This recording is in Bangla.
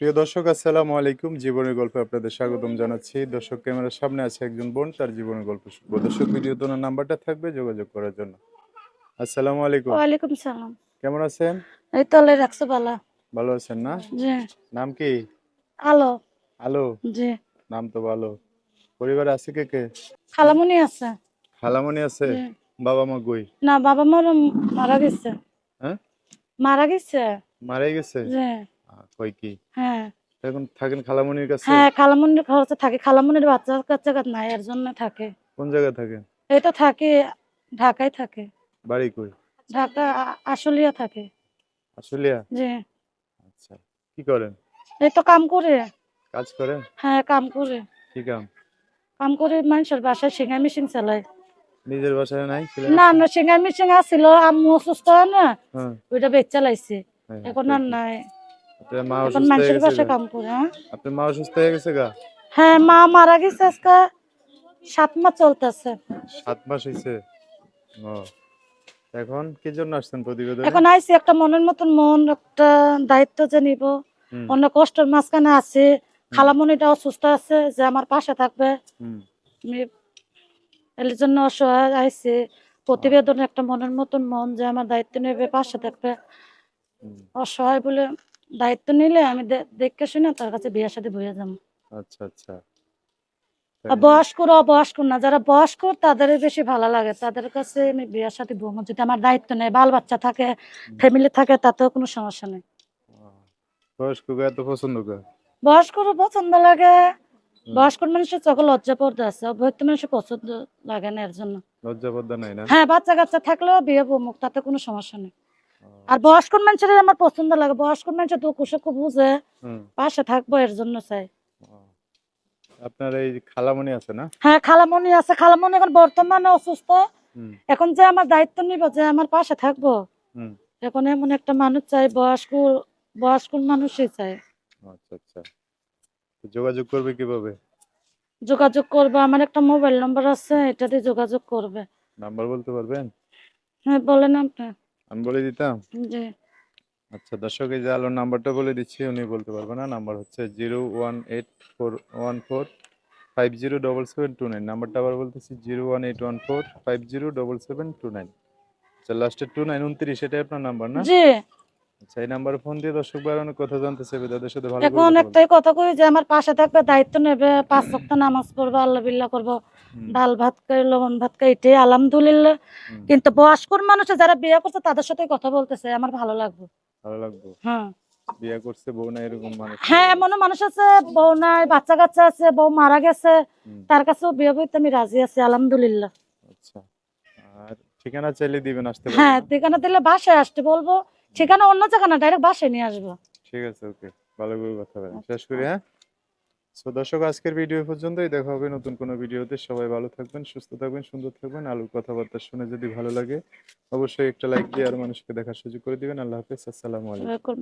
প্রিয় দর্শক আসসালামু আলাইকুম। জীবনের গল্পে আপনাদের স্বাগতম জানাচ্ছি। দর্শক ক্যামেরার সামনে আছে একজন বোন তার জীবনের গল্প শুনব। দর্শক ভিডিও তোনার নাম্বারটা থাকবে যোগাযোগ করার জন্য। আসসালামু আলাইকুম। ওয়ালাইকুম সালাম। কেমন আছেন? এই তলে রাখছো বালা ভালো আছেন না? জি। নাম কি? আলো। আলো? জি। নাম তো ভালো। পরিবারে আছে কে কে? খালামুনি আছে। খালামণি আছে? বাবা মা গই না বাবা মা মারা গেছে। হ্যাঁ? মারা গেছে। মারা গেছে? জি। কই কি? হ্যাঁ। এখন থাকেন খালামণির কাছে? হ্যাঁ খালামুনির খরচে থাকে। খালামুনির বাচ্চা কাচ্চা নাই এর জন্য থাকে। কোন জায়গায় থাকেন? এই তো থাকে ঢাকায় থাকে। বাড়ি কই? ঢাকা আশুলিয়া থাকে। আশুলিয়া? জি। আচ্ছা কি করেন? এই তো কাম করে। কাজ করেন? হ্যাঁ কাম করে। কি কাম? কাম করে মানুষের বাসায় সিঙ্গা মেশিন চালায় নিজের বাসায় নাই না না সিঙ্গা মেশিন আসছিল আম্মু অসুস্থ হয় না হ্যাঁ। ওইটা বেচ চালাইছে হ্যাঁ, এখন আর নাই। আপনার মা এখন অসুস্থ হয়ে মানুষের গেছে বাসায় গা? কাম করে হ্যাঁ? আপনার মা অসুস্থ হয়ে গেছে গা? হ্যাঁ মা মারা গেছে আজকে। সাত মাস চলতেছে। সাত মাস হয়েছে ও। এখন কি জন্য আসছেন প্রতিবেদন? এখন আইসি একটা মনের মতন মন একটা দায়িত্ব যে নিব। অনেক কষ্টের মাঝখানে আছে। খালামণিটা অসুস্থ আছে যে আমার পাশে থাকবে। আমি এর জন্য অসহায় আইসি প্রতিবেদন একটা মনের মতন মন যে আমার দায়িত্ব নেবে পাশে থাকবে। অসহায় বলে দায়িত্ব নিলে আমি দেখে শুনে তার কাছে বিয়ের সাথে বইয়ে যাব। আচ্ছা আচ্ছা। বয়স্ক অবয়স্ক না যারা বয়স্ক তাদের বেশি ভালো লাগে। তাদের কাছে আমি বিয়ের সাথে বলব যদি আমার দায়িত্ব নেই বাল বাচ্চা থাকে ফ্যামিলি থাকে তাতেও কোনো সমস্যা নেই। বয়স্ক এত পছন্দ করে? বয়স্কর পছন্দ লাগে। বয়স্ক মানুষের চোখে লজ্জা পড়তে আছে। অবৈধ মানুষের পছন্দ লাগে না এর জন্য। লজ্জা পদ্মা নাই না? হ্যাঁ বাচ্চা কাচ্চা থাকলেও বিয়ে বমুক তাতে কোনো সমস্যা নেই। আর বয়স্ক মানুষের আমার পছন্দ লাগে। বয়স্ক মানুষের দুঃখ সুখ বুঝে। পাশে থাকব এর জন্য চাই। আপনার এই খালামণি আছে না? হ্যাঁ খালামণি আছে। খালামণি এখন বর্তমানে অসুস্থ। এখন যে আমার দায়িত্ব নিব যে আমার পাশে থাকব। এখন এমন একটা মানুষ চাই বয়স্ক বয়স্ক মানুষই চাই। আচ্ছা আচ্ছা। যোগাযোগ করবে কীভাবে? যোগাযোগ করবে। আমার একটা মোবাইল নম্বর আছে এটাতে যোগাযোগ করবে। নাম্বার বলতে পারবেন? হ্যাঁ বলেন আপনি। আমি বলে দিতাম? জি। আচ্ছা দর্শক এই যে আলোর নাম্বারটা বলে দিচ্ছি উনি বলতে পারবে না। নাম্বার হচ্ছে zero one eight four one four five zero double seven two nine. নাম্বারটা আবার বলতেছি zero one eight one four five zero double seven two nine. আচ্ছা লাস্টে টু নাইন উনত্রিশ এটাই আপনার নাম্বার না? জি। আচ্ছা এই নাম্বারে ফোন দিয়ে দর্শক ভাই অনেক কথা জানতে চাইবে তাদের সাথে ভালো এখন একটাই কথা কই যে আমার পাশে থাকবে দায়িত্ব নেবে পাঁচ সপ্তাহ নামাজ পড়ব আল্লাহ বিল্লাহ করব ডাল ভাত খাই লবণ ভাত খাই এটাই আলহামদুলিল্লাহ। কিন্তু বয়স্কর মানুষে যারা বিয়ে করছে তাদের সাথে কথা বলতেছে আমার ভালো লাগবে। ভালো লাগবে। হ্যাঁ। বিয়ে করছে বউ এরকম মানুষ। হ্যাঁ এমনও মানুষ আছে বউ নাই বাচ্চা কাচ্চা আছে বউ মারা গেছে তার কাছেও বিয়ে বইতে আমি রাজি আছি আলহামদুলিল্লাহ। আচ্ছা আর ঠিকানা চাইলে দিবেন আসতে হ্যাঁ ঠিকানা দিলে বাসায় আসতে বলব। ঠিকানা অন্য জায়গা না ডাইরেক্ট বাসায় নিয়ে আসব। ঠিক আছে ওকে। ভালো করে কথা বলেন। শেষ করি হ্যাঁ? সো দর্শক আজকের ভিডিও পর্যন্তই। দেখা হবে নতুন কোনো ভিডিওতে সবাই ভালো থাকবেন সুস্থ থাকবেন সুন্দর থাকবেন। আলুর কথাবার্তা শুনে যদি ভালো লাগে অবশ্যই একটা লাইক দিয়ে আর মানুষকে দেখার সুযোগ করে দিবেন। আল্লাহ হাফেজ আসসালামু আলাইকুম।